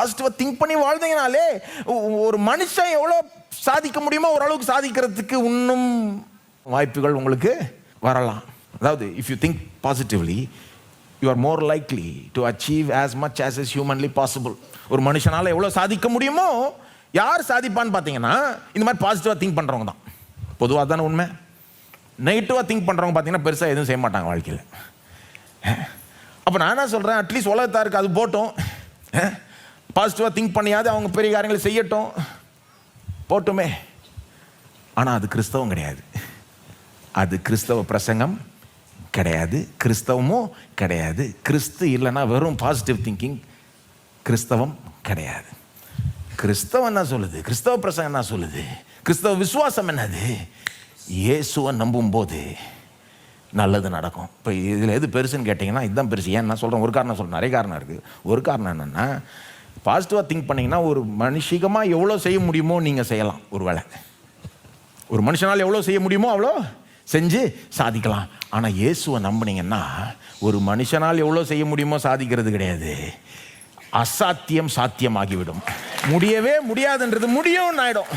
பாசிட்டிவாக திங்க் பண்ணி வாழ்ந்தீங்கனாலே ஒரு மனுஷன் எவ்வளோ சாதிக்க முடியுமோ ஓரளவுக்கு சாதிக்கிறதுக்கு இன்னும் வாய்ப்புகள் உங்களுக்கு வரலாம். அதாவது if you think positively you are more likely to achieve as much as is humanly possible ஒரு மனுஷனால் எவ்வளோ சாதிக்க முடியுமோ யார் சாதிப்பான்னு பார்த்தீங்கன்னா இந்த மாதிரி பாசிட்டிவாக திங்க் பண்ணுறவங்க தான். பொதுவாக தானே உண்மை? நெகட்டிவாக திங்க் பண்ணுறவங்க பார்த்தீங்கன்னா பெருசாக எதுவும் செய்ய மாட்டாங்க வாழ்க்கையில். அப்போ நான் என்ன சொல்கிறேன் அட்லீஸ்ட் உலகத்தாருக்கு அது போட்டும். பாசிட்டிவாக திங்க் பண்ணியாது அவங்க பெரிய காரியங்களை செய்யட்டும். போட்டுமே. ஆனால் அது கிறிஸ்தவம் கிடையாது. அது கிறிஸ்தவ பிரசங்கம் கிடையாது. கிறிஸ்தவமும் கிடையாது. கிறிஸ்து இல்லைன்னா வெறும் பாசிட்டிவ் திங்கிங் கிறிஸ்தவம் கிடையாது. கிறிஸ்தவம் என்ன சொல்லுது? கிறிஸ்தவ பிரசங்கம் என்ன சொல்லுது? கிறிஸ்தவ விசுவாசம் என்னது? இயேசுவை நம்பும்போது நல்லது நடக்கும். இப்போ இதில் எது பெருசுன்னு கேட்டிங்கன்னா இதுதான் பெருசு. ஏன் நான் சொல்கிறேன் ஒரு காரணம் சொல்கிறேன் நிறைய காரணம் இருக்குது ஒரு காரணம் என்னென்னா பாசிட்டிவாக திங்க் பண்ணிங்கன்னா ஒரு மனுஷிகமாக எவ்வளோ செய்ய முடியுமோ நீங்கள் செய்யலாம் ஒரு வேளை. ஒரு மனுஷனால் எவ்வளோ செய்ய முடியுமோ அவ்வளோ செஞ்சு சாதிக்கலாம். ஆனால் இயேசுவை நம்புனீங்கன்னா ஒரு மனுஷனால் எவ்வளோ செய்ய முடியுமோ சாதிக்கிறது கிடையாது. அசாத்தியம் சாத்தியமாகிவிடும். முடியவே முடியாதுன்றது முடியும்னு ஆயிடும்.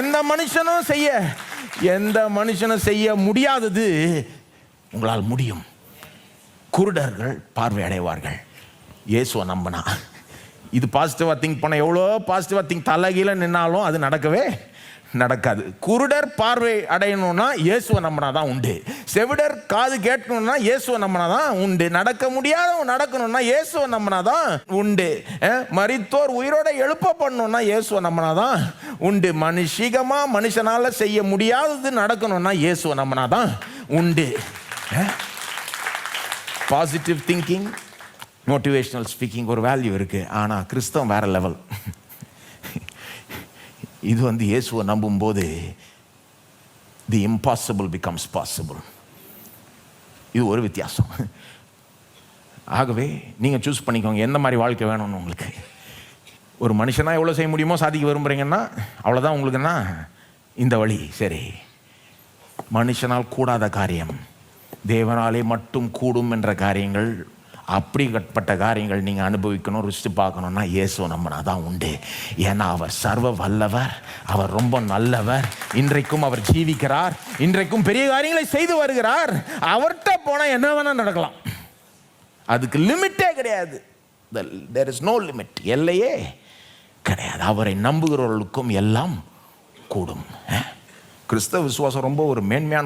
எந்த மனுஷனும் செய்ய எந்த மனுஷனும் செய்ய முடியாதது உங்களால் முடியும். குருடர்கள் பார்வை அடைவார்கள் இயேசுவை நம்பினா. இது பாசிட்டிவாக திங்க் பண்ண எவ்வளோ பாசிட்டிவாக திங்க் தலைகீழ நின்னாலும் அது நடக்கவே நடக்காது. குருடர் பார்வை அடையணும்னா இயேசுவை நம்பினா தான் உண்டு. செவிடர் காது கேட்கணும்னா இயேசுவை நம்பினா தான் உண்டு. நடக்க முடியாதவன் நடக்கணும்னா இயேசுவை நம்பினா தான் உண்டு மறித்தோர் உயிரோட எழுப்ப பண்ணணும்னா இயேசுவை நம்பினா தான் உண்டு. மனுஷிகமாக மனுஷனால் செய்ய முடியாதது நடக்கணும்னா இயேசுவை நம்பினா தான் உண்டு பாசிட்டிவ் திங்கிங் மோட்டிவேஷ்னல் ஸ்பீக்கிங் ஒரு வேல்யூ இருக்குது ஆனால் கிறிஸ்தவம் வேறு லெவல் இது வந்து இயேசுவை நம்பும்போது தி இம்பாசிபிள் பிகம்ஸ் பாசிபிள் இது ஒரு வித்தியாசம். ஆகவே நீங்கள் சூஸ் பண்ணிக்கோங்க எந்த மாதிரி வாழ்க்கை வேணும்னு உங்களுக்கு. ஒரு மனுஷனாக எவ்வளோ செய்ய முடியுமோ சாதிக்க விரும்புகிறீங்கன்னா அவ்வளோதான் உங்களுக்குன்னா இந்த வழி சரி. மனுஷனால் கூடாத காரியம். தேவனாலே மட்டும் கூடும் என்ற காரியங்கள் அப்படிப்பட்ட காரியங்கள் நீங்கள் அனுபவிக்கணும் ருசித்து பார்க்கணுன்னா இயேசு நம்மனா தான் உண்டு. ஏன்னா அவர் சர்வ வல்லவர் அவர் ரொம்ப நல்லவர். இன்றைக்கும் அவர் ஜீவிக்கிறார். இன்றைக்கும் பெரிய காரியங்களை செய்து வருகிறார். அவர்கிட்ட போனால் என்ன வேணால் நடக்கலாம். அதுக்கு லிமிட்டே கிடையாது. தேர் இஸ் நோ லிமிட் எல்லையே கிடையாது. அவரை நம்புகிறவர்களுக்கும் எல்லாம் கூடும். கிறிஸ்தவ விசுவாசம் ரொம்ப ஒரு மேன்மையான